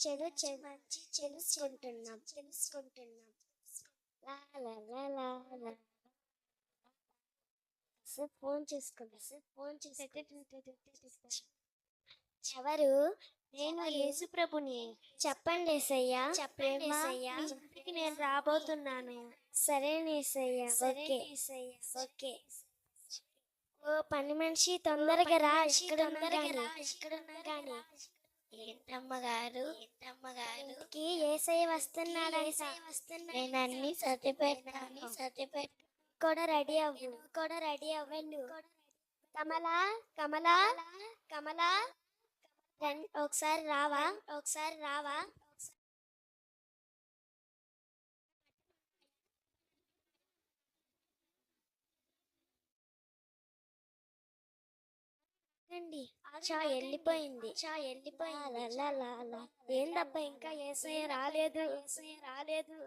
చెడు చెడు మంచి తెలుసుకుంటున్నాం. తెలుసుకుంటున్నాం. ఫోన్ ఫోన్ ఎవరు? నేను యేసు ప్రభుని చెప్పండి ఏసయ్యా. మీ ఇంటికి నేను రాబోతున్నాను. సరే ఏసయ్యా. ఓకే. ఓకే. ఓ పని మనిషి తొందరగా రా. ఎక్కడున్నా గాని. ఎక్కడున్నా గాని. ఏంటమ్మగారు ఇంటికి నేను అన్ని పెడతాను కూడా రెడీ అవ్వు. కూడా రెడీ అవ్వండు కమలా కమలా ఒకసారి రావా? ఒకసారి రావా? రండి చా వెళ్ళిపోయింది. చా వెళ్ళిపోయింది. లా, లా, లా. ఏందబ్బా ఇంకా ఏసయ్య రాలేదు. ఏసయ్య రాలేదు.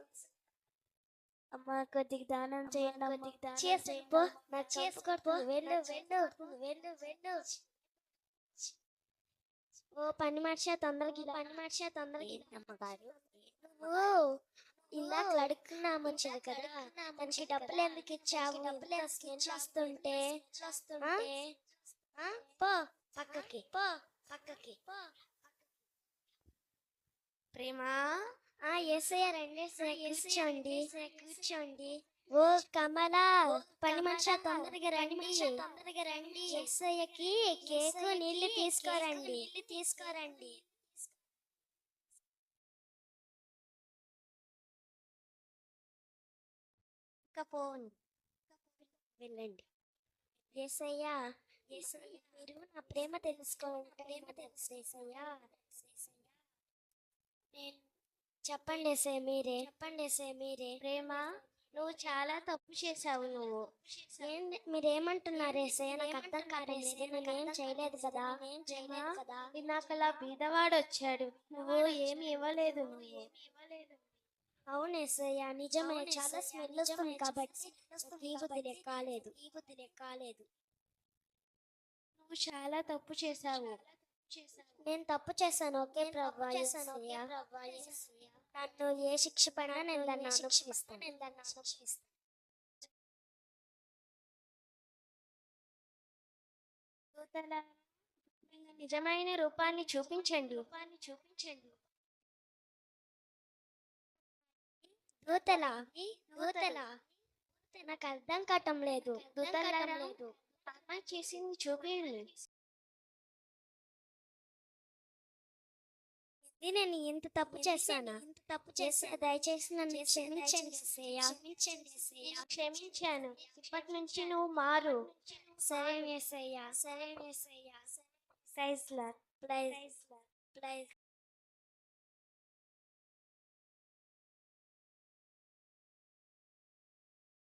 అమ్మ కొద్దిగా దానం చేయండి. చేసుకో నాకు చేసుకో వెళ్ళు వెళ్ళు. వెళ్ళు వెళ్ళు. ఓ పని మనిషి తొందరకి పని మనిషి తొందరకి. అమ్మగారు ఓ ఇందాక అడుక్కున్నామని చెప్పు కదా దానికి డబ్బులు ఎందుకు ఇచ్చావు? డబ్బులు వస్తుంటే. వస్తుంటే. పో పక్కకి. పో పక్కకి. పో. ప్రేమ? ఆ ఏసయ్య రండి కూర్చోండి. కూర్చోండి. ఓ కమలా పని మనిషి తొందరగా రండి. తొందరగా రండి. ఏసయ్యకి కేకు నీళ్ళు తీసుకోరండి. నీళ్ళు తీసుకోరండి. ఫోన్ వెళ్ళండి. ఏసయ్య ఏసయ్య మీరు నా ప్రేమ తెలుసుకోవాలి ప్రేమ తెలుసు ఏసయ్య ఏసయ్య నేను చెప్పండి సే మీరే చెప్పండి సే మీరే ప్రేమ నువ్వు చాలా తప్పు చేశావు నువ్వు. ఏం మీరేమంటున్నారే సే నాకు అర్థం కాలేదు. నేనేం చేయలేదు కదా? నేను చేయలేదు కదా? ఇందాకలా బీదవాడు వచ్చాడు. నువ్వు ఏమి ఇవ్వలేదు నువ్వు అవును ఏసయ్య నిజమే. చాలా స్మెల్ వస్తుంది కాబట్టి ఈ బుద్ధి కాలేదు ఈ బుద్ధి కాలేదు నువ్వు చాలా తప్పు చేశావు. నేను తప్పు చేశాను. ఓకే ప్రభా. నన్ను ఏ శిక్ష పడినా నేను దాన్ని అనుభవిస్తాను నేను దాన్ని అనుభవిస్తాను దూతల నిజమైన రూపాన్ని చూపించండి. రూపాన్ని చూపించండి. దూతలా దూతలా నాకు అర్థం కావటం లేదు? దూతలా లేదు. అమ్మాయి చేసింది చూపించండి ఇది నేను ఇంత తప్పు చేశానా ఇంత తప్పు చేసా దయచేసి నన్ను క్షమించండి. క్షమించాను ఇప్పటి నుంచి నువ్వు మారు సరే యేసయ్య సరే యేసయ్య ప్రైజ్ లార్డ్. Praise praise